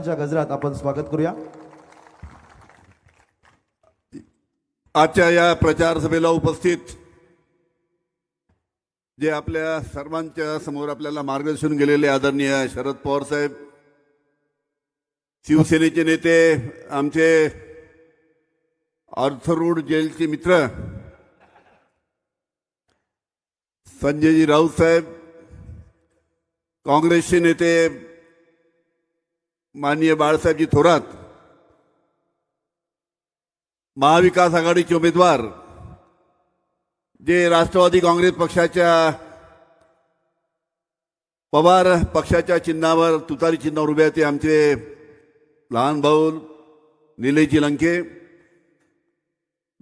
टाळ्यांच्या गजरात आपण स्वागत करूया. आजच्या या प्रचार सभेला उपस्थित जे आपल्या सर्वांच्या समोर आपल्याला मार्गदर्शन गेलेले आदरणीय शरद पवार साहेब शिवसेनेचे नेते आमचे ऑर्थरोड जेलचे मित्र संजयजी राऊत साहेब काँग्रेसचे नेते माननीय बाळासाहेबजी थोरात महाविकास आघाडीचे उमेदवार जे राष्ट्रवादी काँग्रेस पक्षाच्या पवार पक्षाच्या चिन्हावर तुतारी चिन्हावर उभे ते आमचे लहान भाऊ निलेशजी लंके.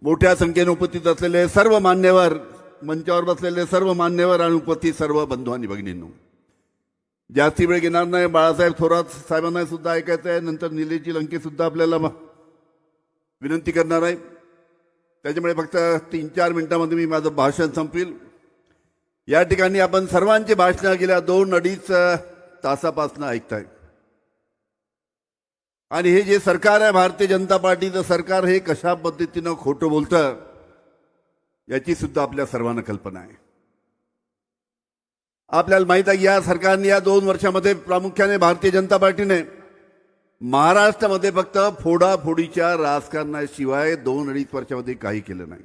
मोठ्या संख्येने उपस्थित असलेले सर्व मान्यवर मंचावर बसलेले सर्व मान्यवर आणि उपस्थित सर्व बंधू आणि भगिनींनो. जास्ती वेळ घेणार नाही बाळासाहेब थोरात साहेबांना सुद्धा ऐकायचं आहे. नंतर निलेशजी लंके सुद्धा आपल्याला विनंती करणार आहे. त्याच्यामुळे फक्त तीन चार मिनिटामध्ये मी माझं भाषण संपवील या ठिकाणी आपण सर्वांची भाषणं गेल्या दोन अडीच अ, तासापासून ऐकताय. आणि हे जे सरकार आहे भारतीय जनता पार्टीचं सरकार हे कशा पद्धतीनं खोटं बोलतं याची सुद्धा आपल्या सर्वांना कल्पना आहे. आपल्याला माहीत आहे की या सरकारने या दोन वर्षामध्ये प्रामुख्याने भारतीय जनता पार्टीने महाराष्ट्रामध्ये फक्त फोडाफोडीच्या राजकारणाशिवाय दोन अडीच वर्षामध्ये काही केलं नाही.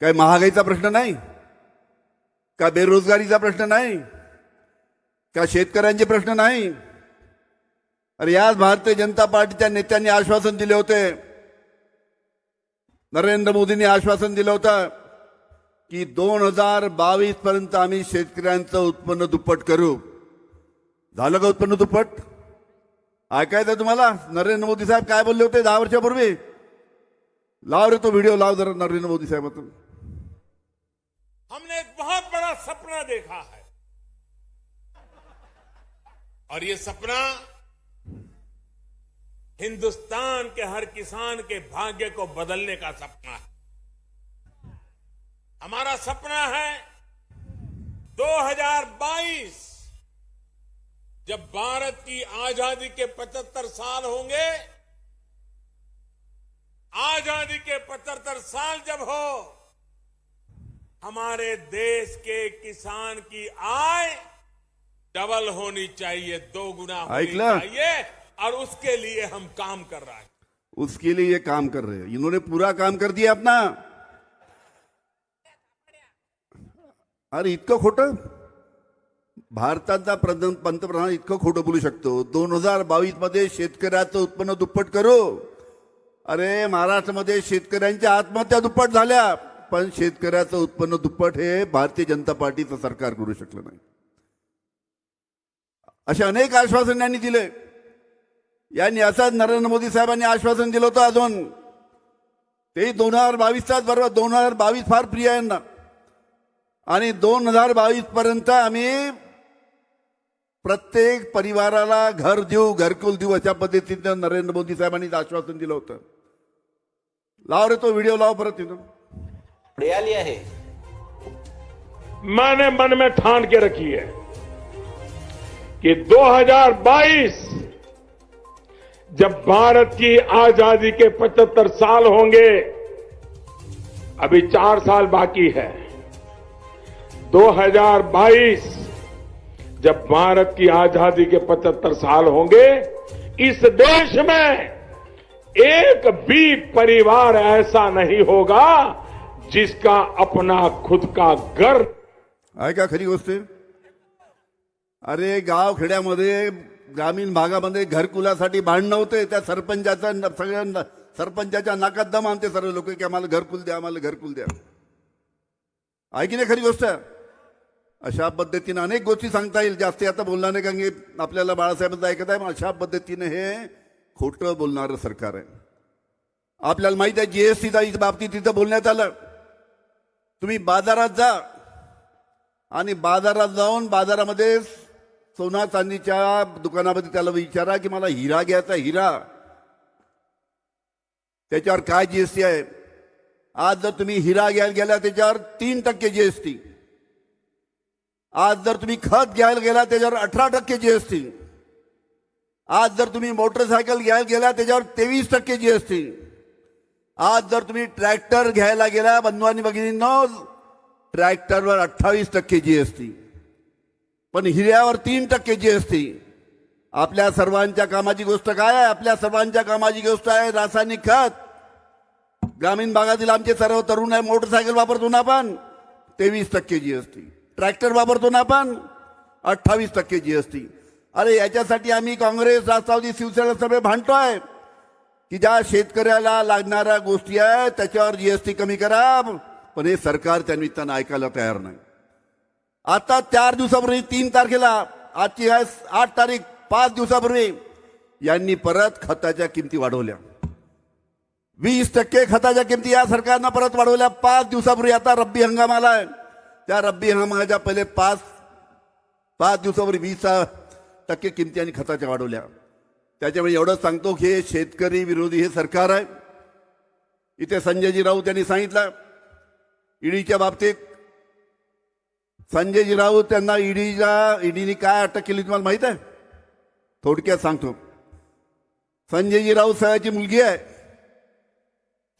काय महागाईचा प्रश्न नाही? का बेरोजगारीचा प्रश्न नाही? का शेतकऱ्यांचे प्रश्न नाही? अरे याच भारतीय जनता पार्टीच्या नेत्यांनी आश्वासन दिले होते. नरेंद्र मोदींनी आश्वासन दिलं होतं. की दोन हज़ार बावीस पर्यंत आम्ही शेतकऱ्यांचं उत्पन्न दुप्पट करू. का उत्पन्न दुप्पट? ऐकायचं तुम्हाला? नरेंद्र मोदी साहेब काय बोलले होते दहा वर्षापूर्वी? लाव रे तो व्हिडिओ, लाव जरा नरेंद्र मोदी साहेब हमने एक बहुत बड़ा सपना देखा है. और ये सपना हिंदुस्तान के हर किसान के भाग्य को बदलने का सपना है. हमारा सपना है 2022 जब भारत की आज़ादी के 75 साल होंगे आज़ादी के 75 साल जब हो हमारे देश के किसान की आय डबल होनी चाहिए दो गुना होनी चाहिए और उसके लिए हम काम कर रहे हैं। उसके लिए ये काम कर रहे हैं। इन्होंने पूरा काम कर दिया अपना। अरे इतकं खोटं? भारताचा प्रधान पंतप्रधान इतकं खोटं बोलू शकतो. दोन हजार बावीसमध्ये शेतकऱ्याचं उत्पन्न दुप्पट करू. अरे महाराष्ट्रामध्ये शेतकऱ्यांच्या आत्महत्या दुप्पट झाल्या. पण शेतकऱ्याचं उत्पन्न दुप्पट हे भारतीय जनता पार्टीचं सरकार करू शकलं नाही. असे अनेक आश्वासन यांनी दिले. यांनी असाच नरेंद्र मोदी साहेबांनी आश्वासन दिलं होतं अजून. ते दोन हजार बावीसचाच बरोबर. दोन हजार बावीस फार प्रिय यांना. आणि दोन हज़ार बावीस पर्यंत आम्ही प्रत्येक परिवाराला घर देऊ घरकुल देऊ अशा पद्धतीनं नरेंद्र मोदी साहेबांनी आश्वासन दिलं होतं. लाव रे तो व्हिडिओ लाव परत तिथं आली आहे. मैंने मन में ठान के रखी है कि 2022 जब भारत की आज़ादी के 75 साल होंगे अभी चार साल बाकी है। 2022 जब भारत की आज़ादी के 75 साल होंगे, इस देश में एक भी परिवार ऐसा नहीं होगा जिसका अपना खुद का घर। आहे खरी गोष्ट अरे, गाव खेड्यामध्ये, ग्रामीण भागामध्ये घरकुलासाठी भांडणं होते, त्या सरपंचाचा न- सरपंचाच्या नाकात दम आणते सर्व लोक, की आम्हाला घरकुल द्या, आम्हाला घरकुल द्या. आहे की नाही खरी गोष्ट? अशा पद्धतीनं अनेक गोष्टी सांगता येईल. जास्ती आता बोलणार नाही कारण की आपल्याला बाळासाहेबांचं ऐकत आहे अशा पद्धतीनं हे खोटं बोलणारं सरकार आहे. आपल्याला माहीत आहे जीएसटीचा बाबतीत तिथं बोलण्यात आलं. तुम्ही बाजारात जा आणि बाजारात जाऊन बाजारामध्ये सोना चांदीच्या दुकानामध्ये त्याला विचारा की मला हिरा घ्यायचा हिरा. त्याच्यावर काय जीएसटी आहे? आज जर तुम्ही हिरा घ्यायला गेला त्याच्यावर तीन टक्के जीएसटी आज जर तुम्ही खत घ्यायला गेला त्याच्यावर अठरा टक्के जीएसटी आज जर तुम्ही मोटरसायकल घ्यायला गेला त्याच्यावर तेवीस टक्के जीएसटी आज जर तुम्ही ट्रॅक्टर घ्यायला गेला बंधू आणि भगिनींनो ट्रॅक्टरवर अठ्ठावीस टक्के जी असती पण हिऱ्यावर तीन टक्के जीएसटी आपल्या सर्वांच्या कामाची गोष्ट काय आहे? आपल्या सर्वांच्या कामाची गोष्ट आहे रासायनिक खत. ग्रामीण भागातील आमचे सर्व तरुण आहे मोटरसायकल वापरतो ना आपण? तेवीस टक्के जी असते ट्रॅक्टर वापरतो ना आपण? अठ्ठावीस टक्के जी एस टी. अरे याच्यासाठी आम्ही काँग्रेस राष्ट्रवादी शिवसेना सगळे भांडतोय. की ज्या शेतकऱ्याला लागणाऱ्या गोष्टी आहेत त्याच्यावर जी एस टी कमी करा. पण हे सरकार त्या निमित्तानं ऐकायला तयार नाही. आता चार दिवसापूर्वी तीन तारखेला आजची आहे आठ तारीख पाच दिवसापूर्वी यांनी परत खताच्या किमती वाढवल्या. वीस टक्के खताच्या किमती या सरकारनं परत वाढवल्या. पाच दिवसापूर्वी आता रब्बी हंगाम आहे त्या रब्बी हंगामाच्या पहिले पाच पाच दिवसावर वीस टक्के किमती आणि खताच्या वाढवल्या. त्याच्यामुळे एवढं सांगतो की हे शेतकरी विरोधी हे सरकार आहे. इथे संजयजी राऊत यांनी सांगितलं ईडीच्या बाबतीत संजयजी राऊत त्यांना ईडीला ईडीने काय अटक केली तुम्हाला माहीत आहे? थोडक्यात सांगतो. संजयजी राऊत साहेबाची मुलगी आहे.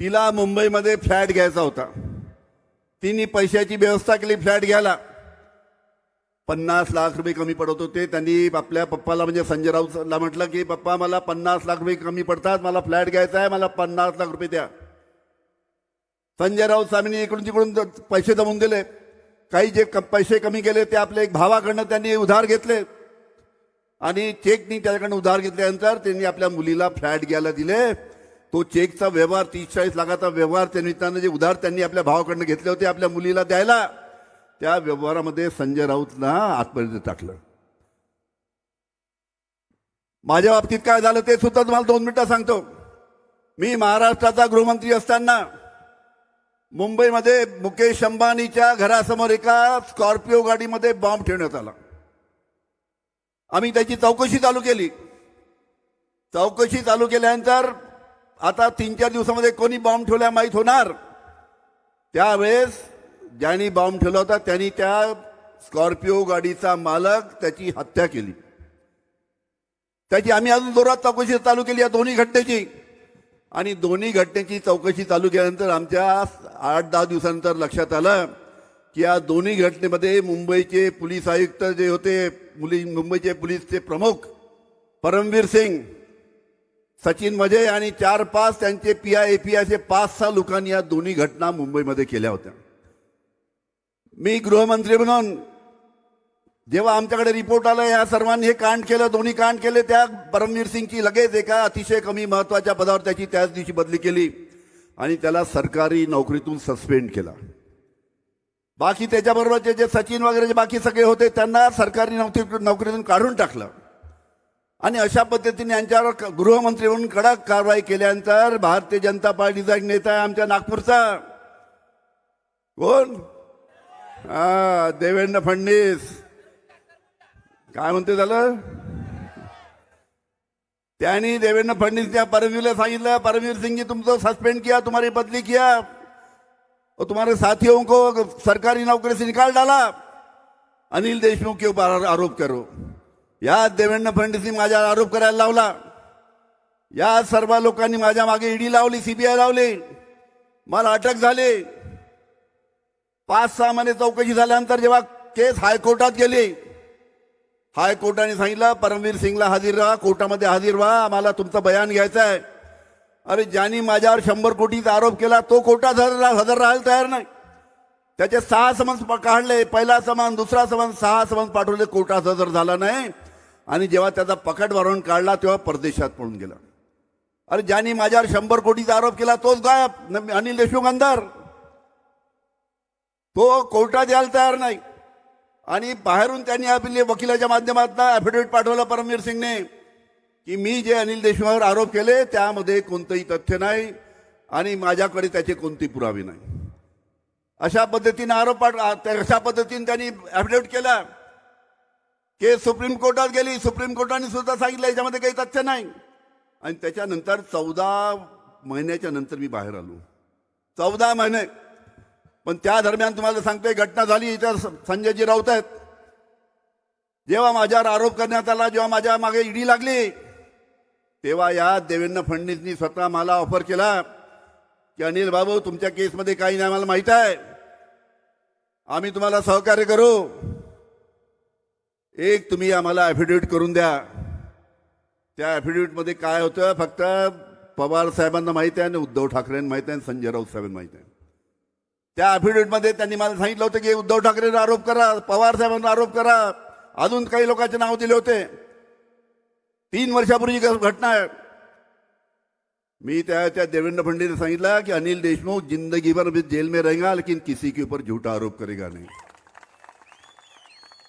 तिला मुंबईमध्ये फ्लॅट घ्यायचा होता. तिने पैशाची व्यवस्था केली फ्लॅट घ्यायला. पन्नास लाख रुपये कमी पडत होते. त्यांनी आपल्या पप्पाला म्हणजे संजय राऊतला म्हटलं की पप्पा मला पन्नास लाख रुपये कमी पडतात मला फ्लॅट घ्यायचा आहे मला पन्नास लाख रुपये द्या. संजय राऊत स्वामींनी इकडून तिकडून पैसे जमून दिले काही जे क- पैसे कमी केले ते आपले एक भावाकडनं त्यांनी उधार घेतले. आणि चेकनी त्याच्याकडनं उधार घेतल्यानंतर त्यांनी आपल्या मुलीला फ्लॅट घ्यायला दिले. तो चेकचा व्यवहार तीस चाळीस लाखाचा व्यवहार त्या निमित्तानं जे उधार त्यांनी आपल्या भावाकडनं घेतले होते आपल्या मुलीला द्यायला त्या व्यवहारामध्ये संजय राऊतला आतपर्यंत टाकलं. माझ्या बाबतीत काय झालं ते सुद्धा तुम्हाला दोन मिनिटं सांगतो. मी महाराष्ट्राचा गृहमंत्री असताना मुंबईमध्ये मुकेश अंबानीच्या घरासमोर एका स्कॉर्पिओ गाडीमध्ये बॉम्ब ठेवण्यात आला. आम्ही त्याची चौकशी चालू केली. चौकशी चालू केल्यानंतर आता तीन चार दिवसामध्ये कोणी बॉम्ब ठेवला माहीत होणार. त्यावेळेस ज्यांनी बॉम्ब ठेवला होता त्यांनी त्या स्कॉर्पिओ गाडीचा मालक त्याची हत्या केली. त्याची आम्ही अजून जोरात चौकशी चालू केली या दोन्ही घटनेची. आणि दोन्ही घटनेची चौकशी चालू केल्यानंतर आमच्या आठ दहा दिवसानंतर लक्षात आलं की या दोन्ही घटनेमध्ये मुंबईचे पोलीस आयुक्त जे होते मुली मुंबईचे पोलीसचे प्रमुख परमवीर सिंग सचिन मजे आणि चार पाच त्यांचे पी आय ए पी आयचे पाच सहा लोकांनी या दोन्ही घटना मुंबईमध्ये केल्या होत्या. मी गृहमंत्री म्हणून जेव्हा आमच्याकडे रिपोर्ट आला या सर्वांनी हे कांड केलं दोन्ही कांड केले त्या परमवीर सिंगची लगेच एका अतिशय कमी महत्त्वाच्या पदावर त्याची त्याच दिवशी बदली केली आणि त्याला सरकारी नोकरीतून सस्पेंड केला. बाकी त्याच्याबरोबरचे जे सचिन वगैरे जे बाकी सगळे होते त्यांना सरकारी नोकरी नोकरीतून काढून टाकलं. आणि अशा पद्धतीने यांच्यावर गृहमंत्री म्हणून कडक कारवाई केल्यानंतर भारतीय जनता पार्टीचा एक नेता आहे आमच्या नागपूरचा. कोण? हा देवेंद्र फडणवीस. काय म्हणते झालं त्यांनी देवेंद्र फडणीस त्या परमवीरला सांगितलं परमवीर सिंगजी तुमचं सस्पेंड किया तुम्हारी बदली किया. और तुम्हारे साथियों को सरकारी नौकरी से निकाल डाला. अनिल देशमुख के ऊपर आरोप करो. या देवेंद्र फडणवीसनी माझ्यावर आरोप करायला लावला. या सर्व लोकांनी माझ्या मागे ईडी लावली सीबीआय लावली. मला अटक झाली. पाच सहा महिने चौकशी झाल्यानंतर जेव्हा केस हायकोर्टात गेली हायकोर्टाने सांगितलं परमवीर सिंगला हजर राहा कोर्टामध्ये हजर व्हा आम्हाला तुमचं बयान घ्यायचं आहे. अरे ज्यांनी माझ्यावर शंभर कोटीचा आरोप केला तो कोर्टात हजर रा- हजर राहायला तयार नाही. त्याचे सहा समन्स प- काढले पहिला समन दुसरा समान सहा समन्स पाठवले कोर्टात हजर झाला नाही. आणि जेव्हा त्याचा पकड वरून काढला तेव्हा परदेशात पळून गेला. अरे ज्यांनी माझ्यावर शंभर कोटीचा आरोप केला तोच गायब. अनिल देशमुख अंधार. तो कोर्टात यायला तयार नाही. आणि बाहेरून त्यांनी आपले वकिलाच्या माध्यमातून ॲफिडेव्हिट पाठवलं परमवीर सिंगने की मी जे अनिल देशमुखावर आरोप केले त्यामध्ये कोणतंही तथ्य नाही आणि माझ्याकडे त्याचे कोणते पुरावे नाही. अशा पद्धतीने आरोप पाठ त्या- अशा पद्धतीने त्यांनी ॲफिडेव्हिट केला. केस सुप्रीम कोर्टात गेली सुप्रीम कोर्टाने सुद्धा सांगितलं याच्यामध्ये काही तथ्य नाही. आणि त्याच्यानंतर चौदा महिन्याच्या नंतर मी बाहेर आलो. चौदा महिने. पण त्या दरम्यान तुम्हाला सांगतोय घटना झाली इथं स- संजयजी राऊत आहेत. जेव्हा माझ्यावर आरोप करण्यात आला जेव्हा माझ्या मागे ईडी लागली तेव्हा या देवेंद्र फडणवीसनी स्वतः मला ऑफर केला की अनिल बाबू तुमच्या केसमध्ये काही नाही आम्हाला माहीत आहे. आम्ही तुम्हाला सहकार्य करू. एक तुम्ही आम्हाला ॲफिडेविट करून द्या. त्या ॲफिडेविटमध्ये काय होतं? फक्त पवार साहेबांना माहिती आहे आणि उद्धव ठाकरेंना माहिती आहे आणि संजय राऊत साहेबांना माहिती आहे. त्या ॲफिडेविटमध्ये त्यांनी मला सांगितलं होतं की उद्धव ठाकरेंना आरोप करा पवार साहेबांना आरोप करा. अजून काही लोकांचे नाव दिले होते. तीन वर्षापूर्वी घटना आहे. मी त्या त्या देवेंद्र फडणवीस सांगितलं की अनिल देशमुख जिंदगीभर जेल में रहेगा लेकिन किसी के ऊपर झूठा आरोप करेगा नाही.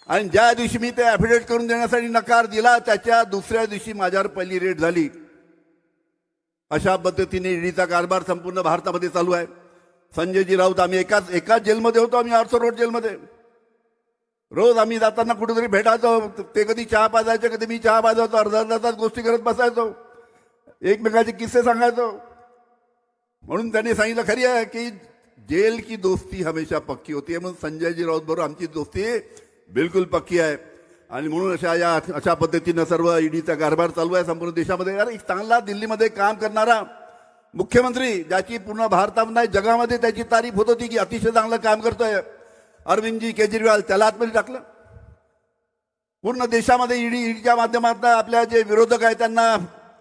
आणि ज्या दिवशी मी ते ॲफिडेविट करून देण्यासाठी नकार दिला त्याच्या दुसऱ्या दिवशी माझ्यावर पहिली रेट झाली. अशा पद्धतीने ईडीचा कारभार संपूर्ण भारतामध्ये चालू आहे. संजयजी राऊत आम्ही एकाच एकाच जेलमध्ये होतो आम्ही आरसो रोड जेलमध्ये. रोज आम्ही जाताना कुठेतरी भेटायचो ते कधी चहा पाजायचे कधी मी चहा पाजायचो अर्धा अर्धा तास गोष्टी करत बसायचो. एकमेकाचे किस्से सांगायचो. म्हणून त्यांनी सांगितलं खरी आहे की जेल की दोस्ती हमेशा पक्की होती. म्हणून संजयजी राऊत बरोबर आमची दोस्ती बिलकुल पक्की आहे. आणि म्हणून अशा या अशा पद्धतीनं सर्व ईडीचा कारभार चालू आहे संपूर्ण देशामध्ये. अरे एक चांगला दिल्लीमध्ये काम करणारा मुख्यमंत्री ज्याची पूर्ण भारतामध्ये नाही जगामध्ये त्याची तारीफ होत होती की अतिशय चांगलं काम करतोय. अरविंदजी केजरीवाल त्याला आतमध्ये टाकलं. पूर्ण देशामध्ये ईडी ईडीच्या माध्यमातून आपल्या जे विरोधक आहेत त्यांना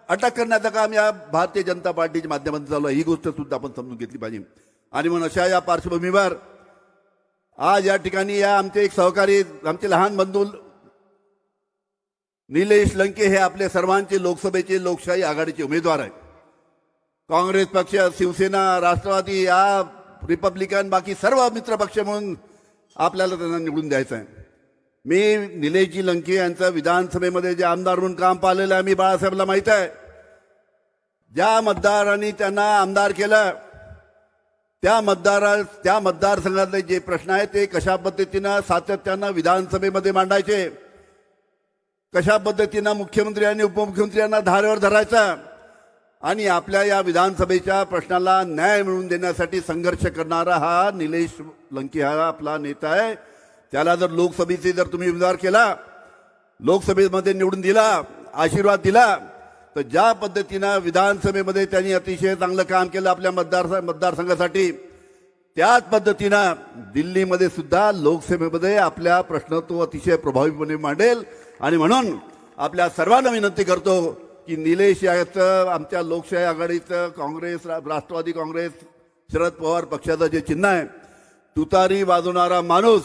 अटक करण्याचं काम या भारतीय जनता पार्टीच्या माध्यमातून चालू आहे. ही गोष्ट सुद्धा आपण समजून घेतली पाहिजे. आणि म्हणून अशा या पार्श्वभूमीवर आज या ठिकाणी या आमचे एक सहकारी आमचे लहान बंधू निलेश लंके हे आपले सर्वांचे लोकसभेचे लोकशाही आघाडीचे उमेदवार आहेत. काँग्रेस पक्ष शिवसेना राष्ट्रवादी या रिपब्लिकन बाकी सर्व मित्र पक्ष म्हणून आपल्याला त्यांना निवडून द्यायचं आहे. मी निलेशजी लंके यांचं विधानसभेमध्ये जे आमदार म्हणून काम पाहिलेलं आहे मी बाळासाहेबला माहीत आहे. ज्या मतदारांनी त्यांना आमदार केलं त्या मतदारा त्या मतदारसंघातले जे प्रश्न आहेत ते कशा पद्धतीनं सातत्यानं विधानसभेमध्ये मांडायचे? कशा पद्धतीनं मुख्यमंत्री आणि उपमुख्यमंत्र्यांना धारेवर धरायचा? आणि आपल्या या विधानसभेच्या प्रश्नाला न्याय मिळवून देण्यासाठी संघर्ष करणारा हा निलेश लंकी हा आपला नेता आहे. त्याला जर लोकसभेचे जर तुम्ही उमेदवार केला लोकसभेमध्ये निवडून दिला आशीर्वाद दिला तर ज्या पद्धतीनं विधानसभेमध्ये त्यांनी अतिशय चांगलं काम केलं आपल्या मतदार मतदारसंघासाठी त्याच पद्धतीनं दिल्लीमध्ये सुद्धा लोकसभेमध्ये आपल्या प्रश्न तो अतिशय प्रभावीपणे मांडेल. आणि म्हणून आपल्या सर्वांना विनंती करतो की निलेश याचं आमच्या लोकशाही आघाडीचं काँग्रेस रा- राष्ट्रवादी काँग्रेस शरद पवार पक्षाचं जे चिन्ह आहे तुतारी वाजवणारा माणूस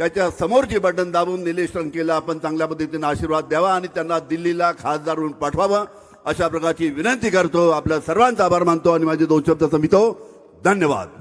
त्याच्या समोरची बटन दाबून निलेश रंकेला आपण चांगल्या पद्धतीने आशीर्वाद द्यावा आणि त्यांना दिल्लीला खासदार म्हणून पाठवावं अशा प्रकारची विनंती करतो. आपल्या सर्वांचा आभार मानतो आणि माझे दोन शब्द समितो हो. धन्यवाद.